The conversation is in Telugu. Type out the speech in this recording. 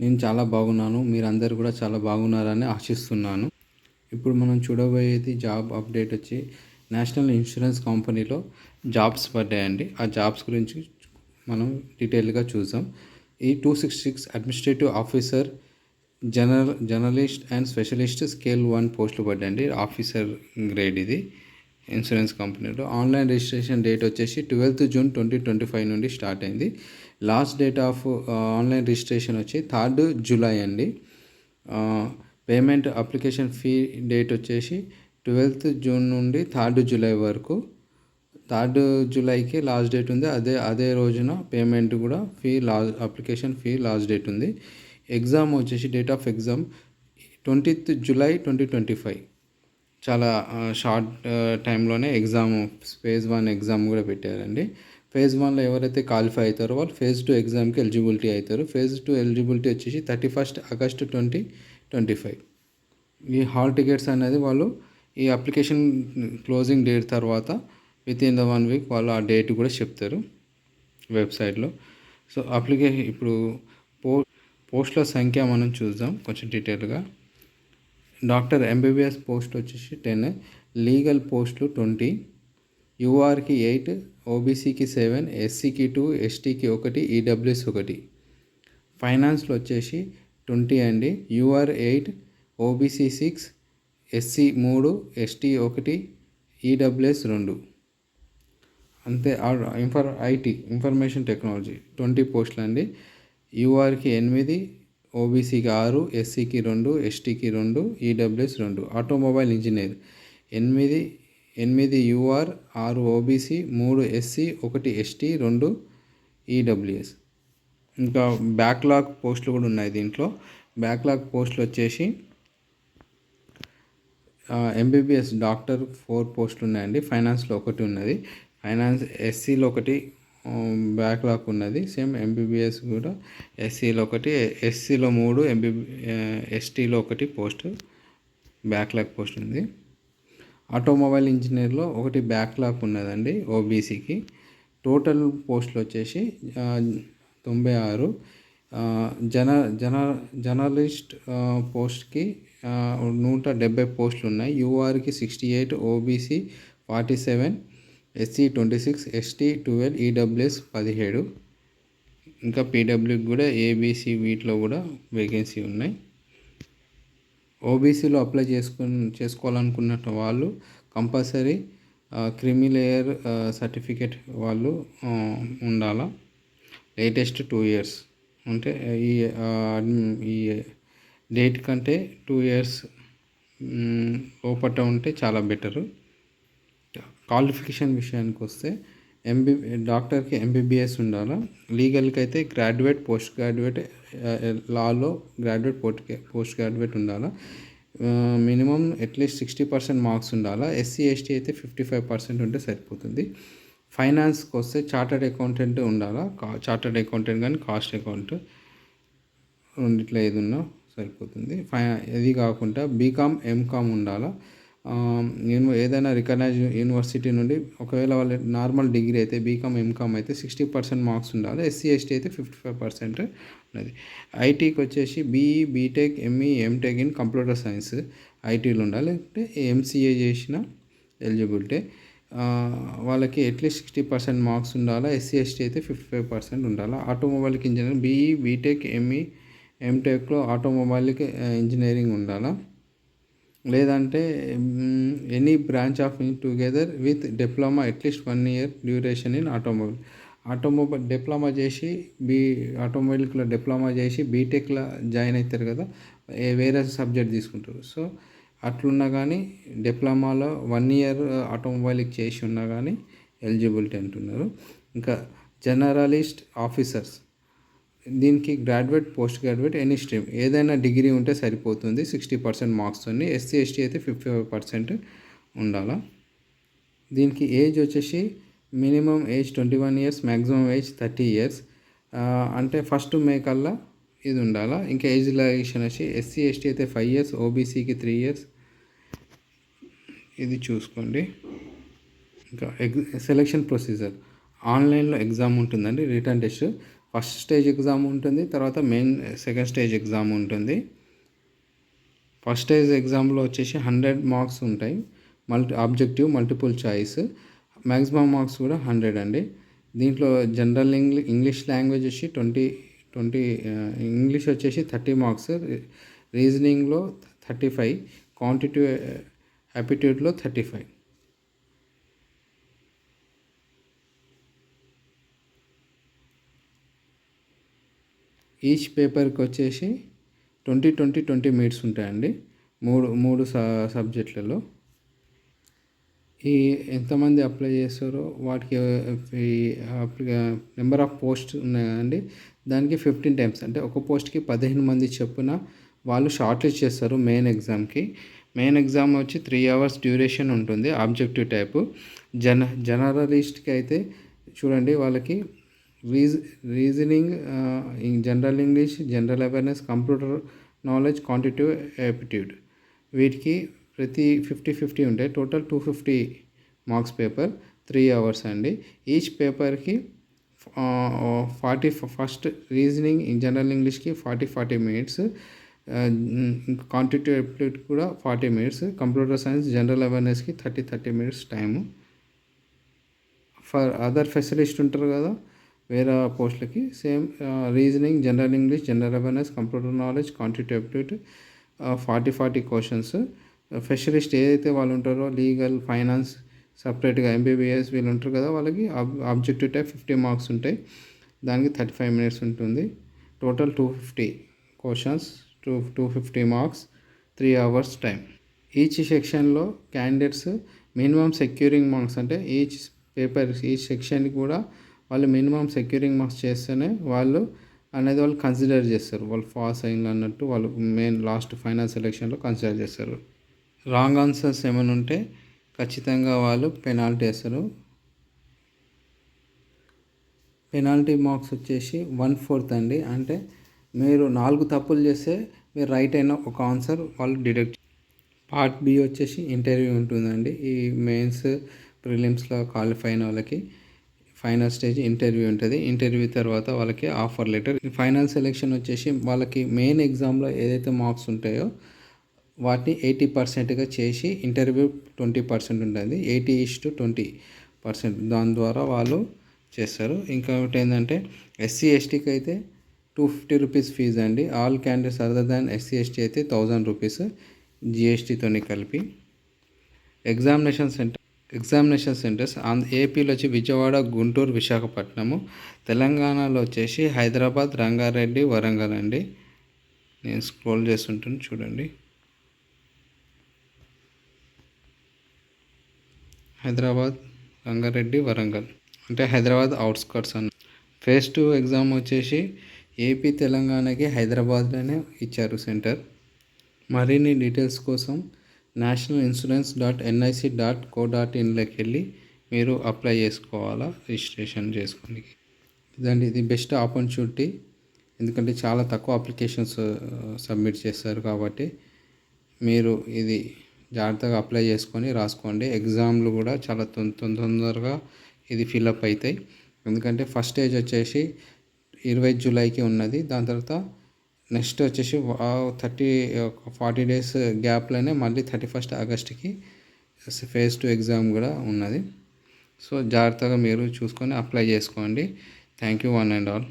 నేను చాలా బాగున్నాను మీరందరూ కూడా చాలా బాగున్నారని ఆశిస్తున్నాను. ఇప్పుడు మనం చూడబోయేది జాబ్ అప్డేట్ వచ్చి నేషనల్ ఇన్సూరెన్స్ కంపెనీలో జాబ్స్ పడ్డాయండి. ఆ జాబ్స్ గురించి మనం డీటెయిల్గా చూద్దాం. ఈ two six six administrative officer general journalist and specialist scale one పోస్టులు పడ్డాయండి. ఆఫీసర్ గ్రేడ్ ఇది ఇన్సూరెన్స్ కంపెనీలో. ఆన్లైన్ రిజిస్ట్రేషన్ డేట్ వచ్చేసి twelfth June twenty twenty five నుండి స్టార్ట్ అయింది. Last date of online registration వచ్చి థర్డ్ జూలై అండి. పేమెంట్ అప్లికేషన్ ఫీ డేట్ వచ్చేసి ట్వెల్త్ జూన్ నుండి థర్డ్ జూలై వరకు. థర్డ్ జూలైకి లాస్ట్ డేట్ ఉంది. అదే అదే రోజున పేమెంట్ కూడా fee last application fee last date ఉంది. ఎగ్జామ్ వచ్చేసి date of exam twentieth July twenty twenty five. చాలా షార్ట్ టైంలోనే ఎగ్జామ్ ఫేజ్ వన్ ఎగ్జామ్ కూడా పెట్టారండి. ఫేజ్ వన్లో ఎవరైతే క్వాలిఫై అవుతారో వాళ్ళు ఫేజ్ టూ ఎగ్జామ్కి ఎలిజిబిలిటీ అవుతారు. ఫేజ్ టూ ఎలిజిబిలిటీ వచ్చేసి thirty first August twenty twenty five. ఈ హాల్ టికెట్స్ అనేది వాళ్ళు ఈ అప్లికేషన్ క్లోజింగ్ డేట్ తర్వాత with in the one week వాళ్ళు ఆ డేట్ కూడా చెప్తారు వెబ్సైట్లో. సో అప్లికేషన్ ఇప్పుడు పో పోస్టుల సంఖ్య మనం చూద్దాం కొంచెం డీటెయిల్గా డాక్టర్ ఎంబీబీఎస్ పోస్ట్ వచ్చేసి టెన్ లీగల్ పోస్టులు ట్వంటీ యూఆర్కి ఎయిట్ ఓబీసీకి సెవెన్ ఎస్సీకి టూ ఎస్టీకి ఒకటి ఈడబ్ల్యూఎస్ ఒకటి. ఫైనాన్స్లో వచ్చేసి ట్వంటీ అండి. UR eight OBC six SC మూడు ఎస్టీ ఒకటి ఈడబ్ల్యూఎస్ రెండు. అంతే ఇన్ఫర్ ఐటీ ఇన్ఫర్మేషన్ టెక్నాలజీ ట్వంటీ పోస్టులు అండి. యూఆర్కి ఎనిమిది ఓబీసీకి ఆరు ఎస్సీకి రెండు ఎస్టీకి రెండు ఈడబ్ల్యూఎస్ రెండు. ఆటోమొబైల్ ఇంజనీర్ ఎనిమిది ఎనిమిది యూఆర్ ఆరు ఓబీసీ మూడు ఎస్సీ ఒకటి ఎస్టీ రెండు ఈడబ్ల్యూఎస్. ఇంకా బ్యాక్లాగ్ పోస్టులు కూడా ఉన్నాయి దీంట్లో. బ్యాక్లాగ్ పోస్టులు వచ్చేసి ఎంబీబీఎస్ డాక్టర్ ఫోర్ పోస్టులు ఉన్నాయండి. ఫైనాన్స్లో ఒకటి ఉన్నది. ఫైనాన్స్ ఎస్సీలో ఒకటి బ్యాక్లాగ్ ఉన్నది. సేమ్ ఎంబీబీఎస్ కూడా ఎస్సీలో ఒకటి ఎస్సీలో మూడు ఎంబీబీ ఎస్టీలో ఒకటి పోస్ట్ బ్యాక్లాగ్ పోస్ట్ ఉంది. ఆటోమొబైల్ ఇంజనీర్లో ఒకటి బ్యాక్లాగ్ ఉన్నదండి ఓబీసీకి. టోటల్ పోస్టులు వచ్చేసి తొంభై ఆరు. జన జన జర్నలిస్ట్ పోస్ట్కి నూట డెబ్బై పోస్టులు ఉన్నాయి. యూఆర్కి sixty eight OBC forty seven SC twenty six ST twelve EWS పదిహేడు. ఇంకా పీడబ్ల్యూకి కూడా ఏబీసీ వీటిలో కూడా వేకెన్సీ ఉన్నాయి. ఓబీసీలో అప్లై చేసుకుని చేసుకోవాలనుకున్న వాళ్ళు కంపల్సరీ క్రిమి లేయర్ సర్టిఫికేట్ వాళ్ళు ఉండాలా? Latest two years. అంటే ఈ ఈ డేట్ కంటే టూ ఇయర్స్ లోపట ఉంటే చాలా బెటరు. క్వాలిఫికేషన్ విషయానికి వస్తే ఎంబీ డాక్టర్కి ఎంబీబీఎస్ ఉండాలా? లీగల్కి అయితే గ్రాడ్యుయేట్ పోస్ట్ గ్రాడ్యుయేట్ లాలో గ్రాడ్యుయేట్ పోస్ట్ పోస్ట్ గ్రాడ్యుయేట్ ఉండాలా? Minimum at least sixty percent marks ఉండాలా? ఎస్సీ ఎస్టీ అయితే ఫిఫ్టీ ఫైవ్ పర్సెంట్ ఉంటే సరిపోతుంది. ఫైనాన్స్కి వస్తే చార్టర్డ్ అకౌంటెంట్ ఉండాలా? చార్టర్డ్ అకౌంటెంట్ కానీ కాస్ట్ అకౌంట్ రెండిట్లో ఏది ఉన్నా సరిపోతుంది. ఫై ఇది కాకుండా బీకామ్ ఎంకామ్ ఉండాలా? ఏదైనా రికగ్నైజ్ యూనివర్సిటీ నుండి ఒకవేళ వాళ్ళ నార్మల్ డిగ్రీ అయితే బీకామ్ ఎంకామ్ అయితే సిక్స్టీ పర్సెంట్ మార్క్స్ ఉండాలి ఎస్సీ ఎస్టీ అయితే ఫిఫ్టీ ఫైవ్ పర్సెంట్ ఉన్నది ఐటీకి వచ్చేసి BE BTech ME MTech in computer science ఐటీలో ఉండాలి అంటే ఎంసీఏ చేసిన ఎలిజిబిలిటీ వాళ్ళకి at least sixty percent marks ఉండాలా ఎస్సీ ఎస్టీ అయితే ఫిఫ్టీ ఫైవ్ పర్సెంట్ ఉండాలా ఆటోమొబైల్కి ఇంజనీరింగ్ బీఈ బీటెక్ ఎంఈ ఎంటెక్లో ఆటోమొబైల్కి ఇంజనీరింగ్ ఉండాలా. లేదంటే any branch of in together with diploma at least one year duration in automobile automobile diploma చేసి బీ ఆటోమొబైల్కి డిప్లొమా చేసి బీటెక్లో జాయిన్ అవుతారు కదా వేరే సబ్జెక్ట్ తీసుకుంటారు. సో అట్లున్నా కానీ డిప్లొమాలో వన్ ఇయర్ ఆటోమొబైల్కి చేసి ఉన్నా కానీ ఎలిజిబిలిటీ అంటున్నారు. ఇంకా జనరలిస్ట్ ఆఫీసర్స్ దీనికి graduate post graduate any stream ఏదైనా డిగ్రీ ఉంటే సరిపోతుంది సిక్స్టీ పర్సెంట్ మార్క్స్తో ఎస్సీ ఎస్టీ అయితే ఫిఫ్టీ ఫైవ్ పర్సెంట్ ఉండాలా? దీనికి ఏజ్ వచ్చేసి minimum age twenty one years maximum age thirty years అంటే ఫస్ట్ మే కల్లా ఇది ఉండాలా? ఇంకా ఏజ్ రిలాక్సేషన్ వచ్చి ఎస్సీ ఎస్టీ అయితే ఫైవ్ ఇయర్స్ ఓబీసీకి త్రీ ఇయర్స్ ఇది చూసుకోండి. ఇంకా ఎగ్ సెలెక్షన్ ప్రొసీజర్ ఆన్లైన్లో ఎగ్జామ్ ఉంటుందండి written test first stage exam ఉంటుంది తర్వాత మెయిన్ సెకండ్ స్టేజ్ ఎగ్జామ్ ఉంటుంది. ఫస్ట్ స్టేజ్ ఎగ్జామ్లో వచ్చేసి హండ్రెడ్ మార్క్స్ ఉంటాయి. Multi objective multiple choice. Maximum marks కూడా హండ్రెడ్ అండి. దీంట్లో జనరల్ ఇంగ్లీ ఇంగ్లీష్ లాంగ్వేజ్ వచ్చి ట్వంటీ ట్వంటీ ఇంగ్లీష్ వచ్చేసి థర్టీ మార్క్స్. రీజనింగ్లో థర్టీ ఫైవ్ క్వాంటిటివ్ యాప్టిట్యూడ్లో థర్టీ ఫైవ్. ఈచ్ పేపర్కి వచ్చేసి ట్వంటీ ట్వంటీ ట్వంటీ మినిట్స్ ఉంటాయండి. మూడు మూడు సబ్జెక్టులలో. ఈ ఎంతమంది అప్లై చేస్తారో వాటికి ఈ నెంబర్ ఆఫ్ పోస్ట్ ఉన్నాయండి దానికి ఫిఫ్టీన్ టైమ్స్ అంటే ఒక పోస్ట్కి పదిహేను మంది చొప్పున వాళ్ళు షార్ట్ లిస్ట్ చేస్తారు మెయిన్ ఎగ్జామ్కి. మెయిన్ ఎగ్జామ్ వచ్చి త్రీ అవర్స్ డ్యూరేషన్ ఉంటుంది ఆబ్జెక్టివ్ టైపు. జన జనరలిస్ట్కి అయితే చూడండి వాళ్ళకి రీజ్ reasoning general English general awareness computer knowledge quantitative aptitude. వీటికి ప్రతి ఫిఫ్టీ ఫిఫ్టీ ఉంటాయి total two fifty marks paper three hours అండి. ఈచ్ పేపర్కి ఫార్టీ ఫస్ట్ రీజనింగ్ జనరల్ ఇంగ్లీష్కి ఫార్టీ ఫార్టీ మినిట్స్ క్వాంటిటీ ఎప్లిట్ కూడా forty minutes computer science general అవేర్నెస్కి thirty thirty minutes time. For other ఫెసిలిస్ట్ ఉంటారు కదా వేరే పోస్టులకి same reasoning general English general awareness computer knowledge quantity forty forty questions specialist ఏదైతే వాళ్ళు ఉంటారో లీగల్ ఫైనాన్స్ సపరేట్గా ఎంబీబీఎస్ వీళ్ళు ఉంటారు కదా వాళ్ళకి ఆబ్జెక్టివ్ టైప్ ఫిఫ్టీ మార్క్స్ ఉంటాయి. దానికి థర్టీ ఫైవ్ మినిట్స్ ఉంటుంది total two fifty questions two two fifty marks three hours time each సెక్షన్లో క్యాండిడేట్స్ మినిమం సెక్యూరింగ్ మార్క్స్ అంటే ఈచ్ పేపర్ ఈచ్ సెక్షన్కి కూడా వాళ్ళు మినిమం సెక్యూరింగ్ మార్క్స్ చేస్తేనే వాళ్ళు అనేది వాళ్ళు కన్సిడర్ చేస్తారు. వాళ్ళు పాస్ అయింది అన్నట్టు వాళ్ళు మెయిన్ లాస్ట్ ఫైనల్ సెలెక్షన్లో కన్సిడర్ చేస్తారు. రాంగ్ ఆన్సర్స్ ఏమైనా ఉంటే ఖచ్చితంగా వాళ్ళు పెనాల్టీ వేస్తారు. పెనాల్టీ మార్క్స్ వచ్చేసి వన్ ఫోర్త్ అండి. అంటే మీరు నాలుగు తప్పులు చేస్తే మీరు రైట్ అయిన ఒక ఆన్సర్ వాళ్ళు డిడక్ట్ పార్ట్ బి వచ్చేసి ఇంటర్వ్యూ ఉంటుందండి. ఈ మెయిన్స్ ప్రిలిమ్స్లో క్వాలిఫై అయిన వాళ్ళకి ఫైనల్ స్టేజ్ ఇంటర్వ్యూ ఉంటుంది. ఇంటర్వ్యూ తర్వాత వాళ్ళకి ఆఫర్ లెటర్. ఫైనల్ సెలెక్షన్ వచ్చేసి వాళ్ళకి మెయిన్ ఎగ్జామ్లో ఏదైతే మార్క్స్ ఉంటాయో వాటిని ఎయిటీ పర్సెంట్గా చేసి ఇంటర్వ్యూ ట్వంటీ పర్సెంట్ ఉంటుంది eighty is to twenty percent. దాని ద్వారా వాళ్ళు చేస్తారు. ఇంకొకటి ఏంటంటే ఎస్సీ ఎస్టీకి అయితే టూ ఫిఫ్టీ రూపీస్ ఫీజు అండి. All candidates other than SC ST అయితే థౌజండ్ రూపీస్ జిఎస్టీతో కలిపి. ఎగ్జామినేషన్ సెంటర్ ఎగ్జామినేషన్ సెంటర్స్ ఏపీలో వచ్చి విజయవాడ గుంటూరు విశాఖపట్నము తెలంగాణలో వచ్చేసి హైదరాబాద్ రంగారెడ్డి వరంగల్ అండి. నేను స్క్రోల్ చేస్తుంటాను చూడండి. హైదరాబాద్ రంగారెడ్డి వరంగల్. అంటే హైదరాబాద్ అవుట్స్కట్స్ అన్న. ఫేజ్ టూ ఎగ్జామ్ వచ్చేసి ఏపీ తెలంగాణకి హైదరాబాద్లోనే ఇచ్చారు సెంటర్. మరిన్ని డీటెయిల్స్ కోసం national insurance dot NIC dot co dot ఇన్లోకి వెళ్ళి మీరు అప్లై చేసుకోవాలా? రిజిస్ట్రేషన్ చేసుకోండి. ఇదండి ఇది బెస్ట్ ఆపర్చునిటీ ఎందుకంటే చాలా తక్కువ అప్లికేషన్స్ సబ్మిట్ చేస్తారు కాబట్టి మీరు ఇది జాగ్రత్తగా అప్లై చేసుకొని రాసుకోండి. ఎగ్జామ్లు కూడా చాలా తొందరగా ఇది ఫిల్అప్ అవుతాయి ఎందుకంటే ఫస్ట్ స్టేజ్ వచ్చేసి ఇరవై జూలైకి ఉన్నది. దాని తర్వాత నెక్స్ట్ వచ్చేసి థర్టీ ఫార్టీ డేస్ గ్యాప్లోనే మళ్ళీ థర్టీ ఫస్ట్ ఆగస్ట్కి ఫేజ్ టూ ఎగ్జామ్ కూడా ఉన్నది. సో జాగ్రత్తగా మీరు చూసుకొని అప్లై చేసుకోండి. Thank you one and all.